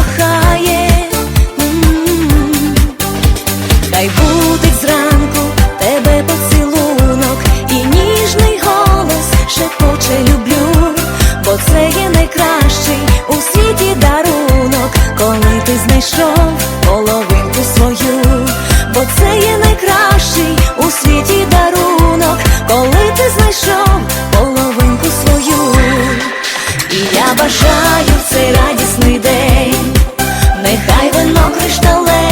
кохає. м Хай будить зранку тебе поцілунок і ніжний голос шепоче люблю, бо це є найкращий у світі дарунок, коли ти знайшов половинку свою, бо це є найкращий у світі дарунок, коли ти знайшов половинку свою, і я бажаю цей радісний день нехай вино криштале.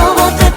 我的。